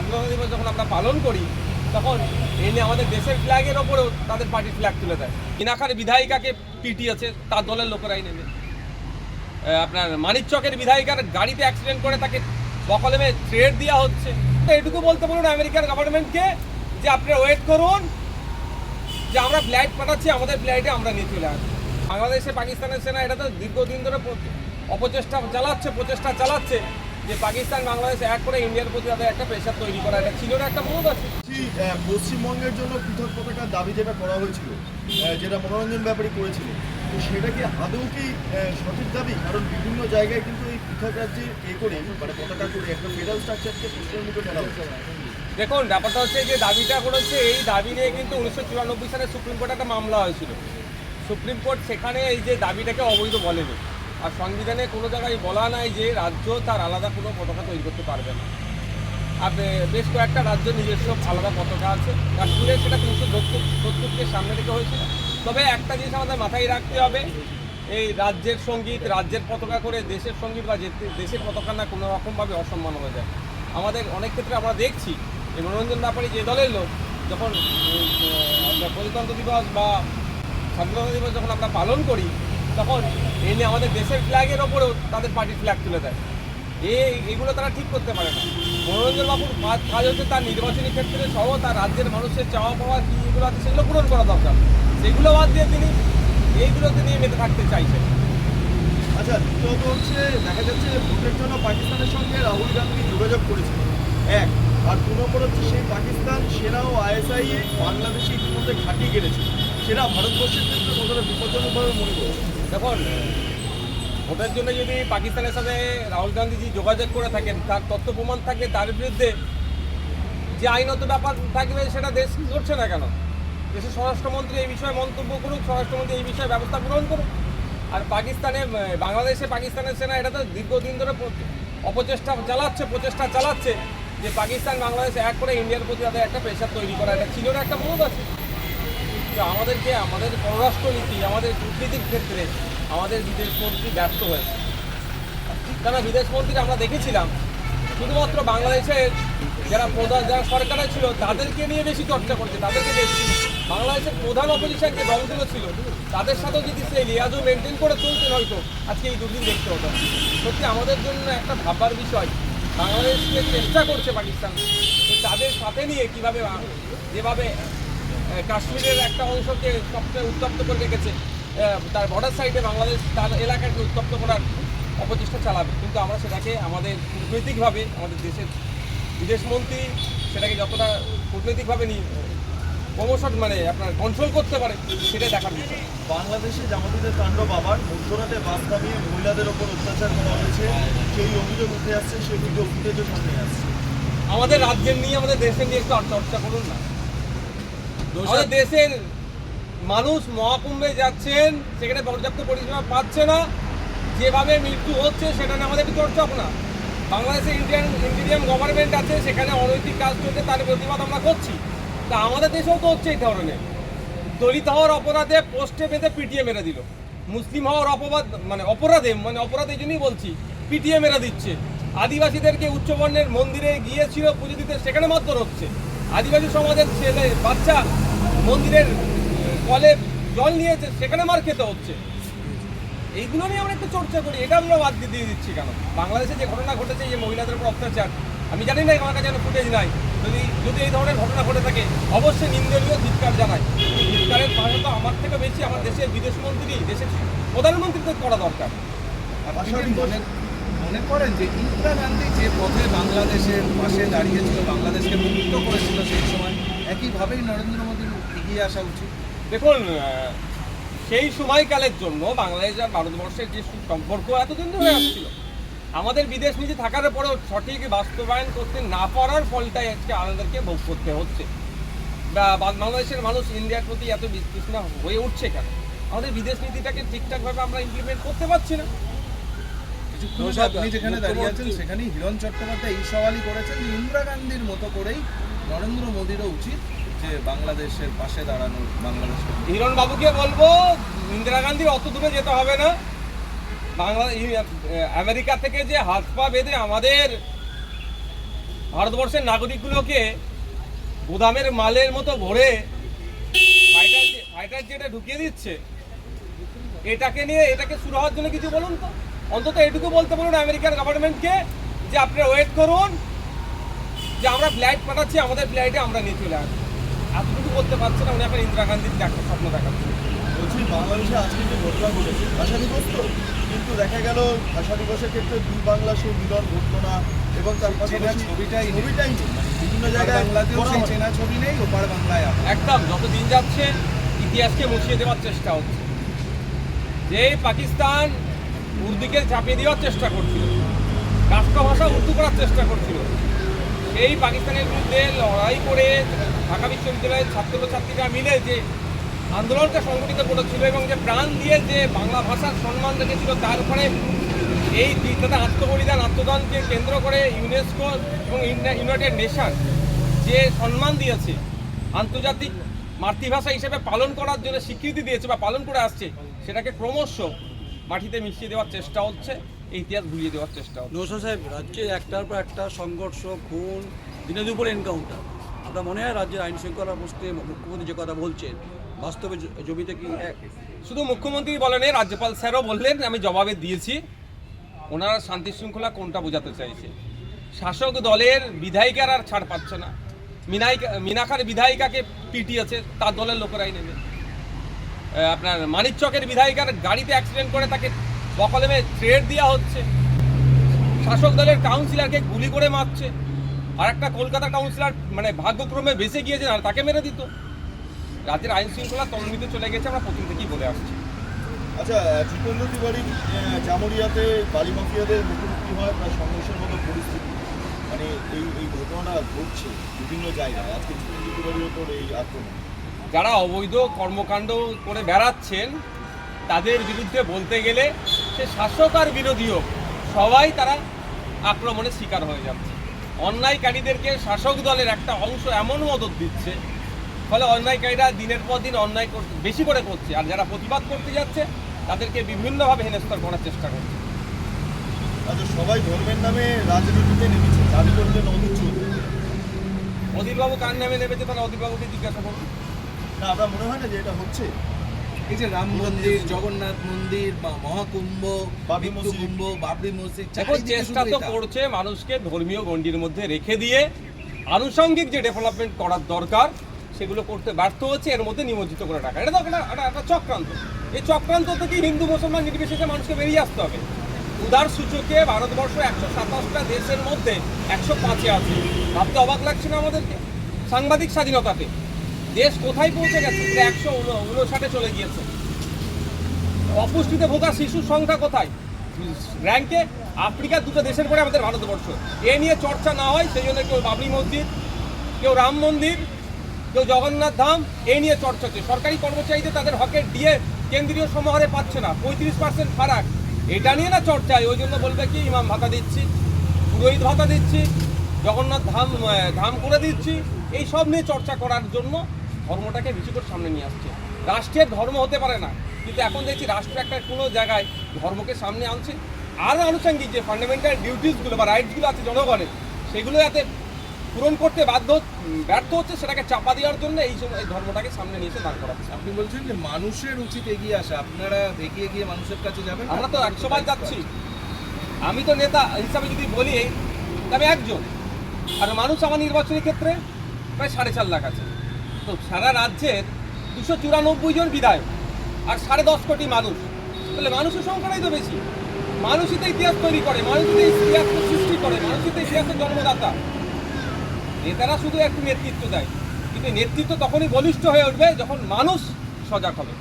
স্বাধীনতা দিবস যখন আমরা পালন করি, তখন এনে আমাদের দেশের ফ্ল্যাগের ওপরেও তাদের পার্টির ফ্ল্যাগ তুলে দেয়। ইনাখার বিধায়িকাকে পিটিয়েছে, তার দলের লোকেরাই নেমে আপনার মানিকচকের বিধায়িকার গাড়িতে অ্যাক্সিডেন্ট করে তাকে বকলেমে থ্রেড দেওয়া হচ্ছে। তো এটুকু বলতে বলুন আমেরিকার গভর্নমেন্টকে যে আপনারা ওয়েট করুন, যে আমরা ফ্লাইট পাঠাচ্ছি, আমাদের ফ্লাইটে আমরা নিয়ে চলে আসব। বাংলাদেশে পাকিস্তানের সেনা এটা তো দীর্ঘদিন ধরে অপচেষ্টা চালাচ্ছে, প্রচেষ্টা চালাচ্ছে। যে পাকিস্তান বাংলাদেশ এক করে ইন্ডিয়ার প্রতি তাদের একটা প্রেশার তৈরি করা এটা ছিল না একটা মনোদ আছে। পশ্চিমবঙ্গের জন্য পৃথক পতাকার দাবি যেটা করা হয়েছিল যেটা মনোরঞ্জন ব্যাপারী করেছিল তো সেটা কি আদৌ কি সঠিক দাবি? কারণ বিভিন্ন জায়গায় কিন্তু এই পৃথক রাজ্যে এ করে মানে পতাকা করে একটা ফেডারেল স্ট্রাকচারকে মুখে ফেলা হচ্ছে। দেখুন ব্যাপারটা হচ্ছে যে দাবিটা করেছে এই দাবি নিয়ে কিন্তু উনিশশো চুরানব্বই সালে সুপ্রিম কোর্টে একটা মামলা হয়েছিল। সুপ্রিম কোর্ট সেখানে এই যে দাবিটাকে অবৈধ বলেনি। আর সংবিধানে কোনো জায়গায় বলা নাই যে রাজ্য তার আলাদা কোনো পতাকা তৈরি করতে পারবে না। আর বেশ কয়েকটা রাজ্য নিজস্ব আলাদা পতাকা আছে। কাশ্মীরে সেটা তিনশো সত্তর সত্তরকে সামনে রেখে হয়েছিল। তবে একটা জিনিস আমাদের মাথায় রাখতে হবে, এই রাজ্যের সংগীত, রাজ্যের পতাকা করে দেশের সংগীত বা যে- দেশের পতাকা না কোনো রকমভাবে অসম্মান হয়ে যায়। আমাদের অনেক ক্ষেত্রে আমরা দেখছি, এই মনোরঞ্জন ব্যাপারে যে দলের লোক যখন প্রজাতন্ত্র দিবস বা স্বাধীনতা দিবস যখন আমরা পালন করি তখন এনে আমাদের দেশের ফ্ল্যাগের ওপরেও তাদের পার্টির ফ্ল্যাগ তুলে দেয়। এই এগুলো তারা ঠিক করতে পারে না। মনোরঞ্জন বাবুর কাজ হচ্ছে তার নির্বাচনী ক্ষেত্রে সহ তার রাজ্যের মানুষের চাওয়া পাওয়া কি এগুলো আছে সেগুলো পূরণ করা দরকার। সেগুলো বাদ দিয়ে তিনি এইগুলোতে নিয়ে মেতে থাকতে চাইছেন। আচ্ছা দ্বিতীয়ত হচ্ছে দেখা যাচ্ছে ভোটের জন্য পাকিস্তানের সঙ্গে রাহুল গান্ধী যোগাযোগ করেছে। এক, আর দু নম্বর হচ্ছে সেই পাকিস্তান সেনা ও আইএসআই বাংলাদেশে ইতিমধ্যে ঘাঁটি গেড়েছে। সেটা ভারতবর্ষের ক্ষেত্রে কতটা বিপজ্জনকভাবে মনে করছে দেখুন, ভোটের জন্য যদি পাকিস্তানের সাথে রাহুল গান্ধীজি যোগাযোগ করে থাকেন, তার তথ্য প্রমাণ থাকে তার বিরুদ্ধে যে আইনত ব্যাপার থাকবে সেটা দেশ কি করছে না কেন? দেশের স্বরাষ্ট্রমন্ত্রী এই বিষয়ে মন্তব্য করুক, স্বরাষ্ট্রমন্ত্রী এই বিষয়ে ব্যবস্থা গ্রহণ করুক। আর পাকিস্তানে বাংলাদেশে পাকিস্তানের সেনা এটা তো দীর্ঘদিন ধরে অপচেষ্টা চালাচ্ছে, প্রচেষ্টা চালাচ্ছে যে পাকিস্তান, বাংলাদেশ এক করে ইন্ডিয়ার প্রতি তাদের একটা প্রেশার তৈরি করা। এটা ছিল না একটা মনোদ আছে। তো আমাদেরকে, আমাদের পররাষ্ট্রনীতি, আমাদের কূটনীতির ক্ষেত্রে আমাদের বিদেশমন্ত্রী ব্যর্থ হয়েছে। কেন বিদেশমন্ত্রী আমরা দেখেছিলাম, শুধুমাত্র বাংলাদেশের যারা প্রধান, যারা সরকারে ছিল, তাদেরকে নিয়ে বেশি চর্চা করছে, তাদেরকে বেশি বাংলাদেশের প্রধান অপোজিশন যে দলগুলো ছিল তাদের সাথেও যদি সেই লিয়াজু মেনটেন করে চলতেন হয়তো, আজকে এই দুর্দিন দেখতে হতো। সত্যি আমাদের জন্য একটা ভাববার বিষয়, বাংলাদেশকে চেষ্টা করছে পাকিস্তান। তাদের সাথে নিয়ে কীভাবে, যেভাবে কাশ্মীরের একটা অংশকে সবচেয়ে উত্তপ্ত করে রেখেছে। তার বর্ডার সাইডে বাংলাদেশ তার এলাকাকে উত্তপ্ত করার অপচেষ্টা চালাবে। কিন্তু আমরা সেটাকে আমাদের কূটনৈতিকভাবে আমাদের দেশের বিদেশমন্ত্রী সেটাকে যতটা কূটনৈতিকভাবে নিয়ে প্রমোশন মানে আপনার কন্ট্রোল করতে পারে সেটাই দেখার বিষয়। বাংলাদেশে জামাতিদের তাণ্ডব আবার মধ্যরাতে বাস থামিয়ে মহিলাদের ওপর অত্যাচার করা হয়েছে। সেই অভিযোগ উঠে আসছে সেই ভিডিও ফুটেজও সামনে আসছে। আমাদের রাজ্যের নিয়ে আমাদের দেশের নিয়ে একটু চর্চা করুন না। আমাদের দেশের মানুষ মহাকুম্ভে যাচ্ছেন, সেখানে পর্যাপ্ত পরিষেবা পাচ্ছে না। যেভাবে মৃত্যু হচ্ছে, সেটা নিয়ে আমাদের একটু চর্চা হোক না। বাংলাদেশে ইন্ডিয়ান ইন্ডিয়ান গভর্নমেন্ট আছে, সেখানে অনৈতিক কাজ চলছে, তার প্রতিবাদ আমরা করছি। তা আমাদের দেশেও তো হচ্ছে এই ধরনের। দলিত হওয়ার অপরাধে পোস্টে বেঁধে পিটিয়ে মেরে দিল। মুসলিম হওয়ার অপবাদ মানে অপরাধে মানে অপরাধ এই জন্যই বলছি, পিটিয়ে মেরে দিচ্ছে। আদিবাসীদেরকে উচ্চবর্ণের মন্দিরে গিয়েছিল পুজো দিতে, সেখানে মারধর হচ্ছে। আদিবাসী সমাজের ছেলে, বাচ্চা মন্দিরের কলে জল নিয়েছে, সেখানে মার খেতে হচ্ছে। এইগুলো নিয়ে আমরা একটু চর্চা করি, এটা আমরা বাদ দিয়ে দিচ্ছি কেন? বাংলাদেশে যে ঘটনা ঘটেছে যে মহিলাদের উপর অত্যাচার, আমি জানি না আমার কাছে ফুটেজ নাই। যদি যদি এই ধরনের ঘটনা ঘটে থাকে, অবশ্যই নিন্দনীয় ধিক্কার জানাই। ধিক্কারের ভাষা তো আমার থেকে বেশি, আমার দেশের বিদেশমন্ত্রী, দেশের প্রধানমন্ত্রীকে করা দরকার। মনে করেন যে ইন্দিরা গান্ধী যে পথে বাংলাদেশের পাশে দাঁড়িয়েছিল, বাংলাদেশকে মুক্ত করেছিল সেই সময়, একইভাবেই নরেন্দ্র মোদীর এগিয়ে আসা উচিত। দেখুন সেই সময়কালের জন্য বাংলাদেশ আর ভারতবর্ষের যে সম্পর্ক এতদিন ধরে আসছিল, আমাদের বিদেশ নীতি থাকার পরেও সঠিক বাস্তবায়ন করতে না পারার ফলটাই আজকে আমাদেরকে ভোগ করতে হচ্ছে। বা বাংলাদেশের মানুষ ইন্ডিয়ার প্রতি এত বিতৃষ্ণা হয়ে উঠছে কেন? আমাদের বিদেশ নীতিটাকে ঠিকঠাকভাবে আমরা ইমপ্লিমেন্ট করতে পারছি না। আপনি যেখানে দাঁড়িয়ে আছেন সেখানেই হিরণ চট্টোপাধ্যায় এই সওয়ালই করেছেন যে ইন্দিরা গান্ধীর মতো করেই নরেন্দ্র মোদীরও উচিত যে বাংলাদেশের পাশে দাঁড়ানো বাংলাদেশকে হিরণ বাবুকে বলব ইন্দিরা গান্ধীর অত দূরে যেতে হবে না। বাংলা আমেরিকা থেকে যে হাত পা বেঁধে আমাদের ভারতবর্ষের নাগরিকগুলোকে গোদামের মালের মতো ভরে ফাইটার জেটে ঢুকিয়ে দিচ্ছে। এটাকে নিয়ে এটাকে শুরু হওয়ার জন্য কিছু বলুন তো। অন্তত এটুকু বলতে বলুন আমেরিকান গভর্নমেন্টকে যে আপনারা ওয়েট করুন যে আমরা ফ্লাইট পাঠাচ্ছি আমাদের ফ্লাইটে আমরা নিয়ে চলে আসব। এতটুকু বলতে পারছে না উনি এখন ইন্দিরা গান্ধীর একটা স্বপ্ন দেখাচ্ছে বলছি বাংলাদেশে আজকে যে ঘটনা ঘটেছে ভাষা দিবস তো কিন্তু দেখা গেল ভাষা দিবসের ক্ষেত্রে দুই বাংলা সেই মিলন ঘটলো না এবং তার পাশাপাশি ছবিটাই। ছবিটাই মানে বিভিন্ন জায়গায় বাংলাতেও সেই চেনা ছবি নেই ওপার বাংলায় একদম। যত দিন যাচ্ছে ইতিহাসকে মুছিয়ে দেওয়ার চেষ্টা হচ্ছে। যে পাকিস্তান উর্দুকে চাপিয়ে দেওয়ার চেষ্টা করছিল। রাষ্ট্রভাষা উর্দু করার চেষ্টা করছিল। সেই পাকিস্তানের বিরুদ্ধে লড়াই করে ঢাকা বিশ্ববিদ্যালয়ের ছাত্রছাত্রীরা মিলে যে আন্দোলনটা সংগঠিত করেছিল এবং যে প্রাণ দিয়ে যে বাংলা ভাষার সম্মান রেখেছিল, তার উপরে এই তাদের আত্মবলিদান, আত্মদানকে কেন্দ্র করে ইউনেস্কো এবং ইউনাইটেড নেশন যে সম্মান দিয়েছে, আন্তর্জাতিক মাতৃভাষা হিসেবে পালন করার জন্য স্বীকৃতি দিয়েছে বা পালন করে আসছে, সেটাকে ক্রমশ মাটিতে মিশিয়ে দেওয়ার চেষ্টা হচ্ছে এই ইতিহাস ভুলিয়ে দেওয়ার চেষ্টা হচ্ছে। নৌসা সাহেব রাজ্যে একটার পর একটা সংঘর্ষ খুন দিনের দুপুর এনকাউন্টার আপনার মনে হয় রাজ্যের আইন শৃঙ্খলা বসতে মুখ্যমন্ত্রী যে কথা বলছেন বাস্তবে জমিতে কি শুধু মুখ্যমন্ত্রী বলেন রাজ্যপাল স্যারও বললেন আমি জবাবে দিয়েছি ওনারা শান্তি শৃঙ্খলা কোনটা বোঝাতে চাইছে? শাসক দলের বিধায়িকার আর ছাড় পাচ্ছে না। মিনাইকা মিনাখার বিধায়িকাকে পিটিয়েছে তার দলের লোকেরাই নেবে। আপনার মানিকচকের বিধায়িকার গাড়িতে অ্যাক্সিডেন্ট করে তাকে বকলেমে থ্রেড দেওয়া হচ্ছে। শাসক দলের কাউন্সিলরকে গুলি করে মারছে। আর একটা কলকাতা কাউন্সিলর মানে ভাগ্যক্রমে বেঁচে গিয়েছে আর তাকে মেরে দিত। রাজ্যের আইন শৃঙ্খলা তলনিতে চলে গেছে, আমরা প্রথম থেকেই বলে আসছি। আচ্ছা জিতেন্দ্র তিওয়ারি জামুরিয়াতে বালি মাফিয়াদের মুখোমুখি হয় প্রায় সংঘর্ষের মতো পরিস্থিতি। মানে এই এই ঘটনাটা ঘটছে বিভিন্ন জায়গায়। আজকে জিতেন্দ্র তিওয়ারির ওপর এই আক্রমণ। যারা অবৈধ কর্মকাণ্ড করে বেড়াচ্ছেন তাদের বিরুদ্ধে বলতে গেলে সে শাসক আর বিরোধী হোক সবাই তারা আক্রমণের শিকার হয়ে যাচ্ছে। অন্যায়কারীদেরকে শাসক দলের একটা অংশ এমন মদত দিচ্ছে ফলে অন্যায়কারীরা দিনের পর দিন অন্যায় বেশি করে করছে আর যারা প্রতিবাদ করতে যাচ্ছে তাদেরকে বিভিন্নভাবে হেনস্তর করার চেষ্টা করছে। আচ্ছা সবাই ধর্মের নামে রাজনীতিতে নেমেছে দাবি করলেন অধীর চৌধুরী অধীরবাবু কার নামে নেমেছে তাহলে অধীরবাবুকে জিজ্ঞাসা করুন। না আপনার মনে হয় না যে এটা হচ্ছে। এই যে রাম মন্দির জগন্নাথ মন্দির বা মহাকুম্ভ বাবরি মৃত্যু কুম্ভ বাবরি মসজিদ চেষ্টা তো করছে মানুষকে ধর্মীয় গণ্ডির মধ্যে রেখে দিয়ে আনুষঙ্গিক যে ডেভেলপমেন্ট করার দরকার সেগুলো করতে ব্যর্থ হচ্ছে এর মধ্যে নিমজ্জিত করে রাখা এটা তো একটা একটা- একটা চক্রান্ত। এই চক্রান্ত থেকে হিন্দু মুসলমান নির্বিশেষে মানুষকে বেরিয়ে আসতে হবে। উদার সূচকে ভারতবর্ষ একশো সাতাশটা দেশের মধ্যে একশো পাঁচে আছে। ভাবতে অবাক লাগছে না আমাদেরকে? সাংবাদিক স্বাধীনতাতে। দেশ কোথায় পৌঁছে গেছে? একশো উনষাটে চলে গিয়েছে। অপুষ্টিতে ভোগা শিশুর সংখ্যা কোথায়? র্যাঙ্কে আফ্রিকার দুটো দেশের পরে আমাদের ভারতবর্ষ। এ নিয়ে চর্চা না হয়, সেই জন্য কেউ বাবরি মসজিদ, কেউ রাম মন্দির, কেউ জগন্নাথ ধাম এই নিয়ে চর্চা হচ্ছে। সরকারি কর্মচারীদের তাদের হকের দিয়ে কেন্দ্রীয় সমাহারে পাচ্ছে না। পঁয়ত্রিশ পার্সেন্ট ফারাক। এটা নিয়ে না চর্চায় ওই জন্য বলবে কি, ইমাম ভাতা দিচ্ছি, পুরোহিত ভাতা দিচ্ছি, জগন্নাথ ধাম ধাম করে দিচ্ছি। এই সব নিয়ে চর্চা করার জন্য ধর্মটাকে বেশি করে সামনে নিয়ে আসছে। রাষ্ট্রের ধর্ম হতে পারে না কিন্তু এখন দেখছি রাষ্ট্র একটা কোনো জায়গায় ধর্মকে সামনে আনছে। আরও আনুষঙ্গিক যে ফান্ডামেন্টাল ডিউটিসগুলো বা রাইটসগুলো আছে জনগণের সেগুলো যাতে পূরণ করতে বাধ্য ব্যর্থ হচ্ছে সেটাকে চাপা দেওয়ার জন্য এই সময় এই ধর্মটাকে সামনে নিয়ে এসে দাঁড় করাচ্ছে। আপনি বলছেন যে মানুষের উচিত এগিয়ে আসা আপনারা এগিয়ে গিয়ে মানুষের কাছে যাবেন? আমরা তো একশো বার যাচ্ছি। আমি তো নেতা হিসাবে যদি বলি আমি একজন। আর মানুষ আমার নির্বাচনী ক্ষেত্রে প্রায় সাড়ে চার লাখ আছে। সারা রাজ্যের দুশো চুরানব্বই জন বিধায়ক আর সাড়ে দশ কোটি মানুষ। তাহলে মানুষের সংখ্যাটাই তো বেশি। মানুষই তো ইতিহাস তৈরি করে, মানুষই তো ইতিহাস সৃষ্টি করে, মানুষই তো ইতিহাসের জন্মদাতা। নেতারা শুধু একটু নেতৃত্ব দেয়, কিন্তু নেতৃত্ব তখনই বলিষ্ঠ হয়ে উঠবে যখন মানুষ সজাগ হবে।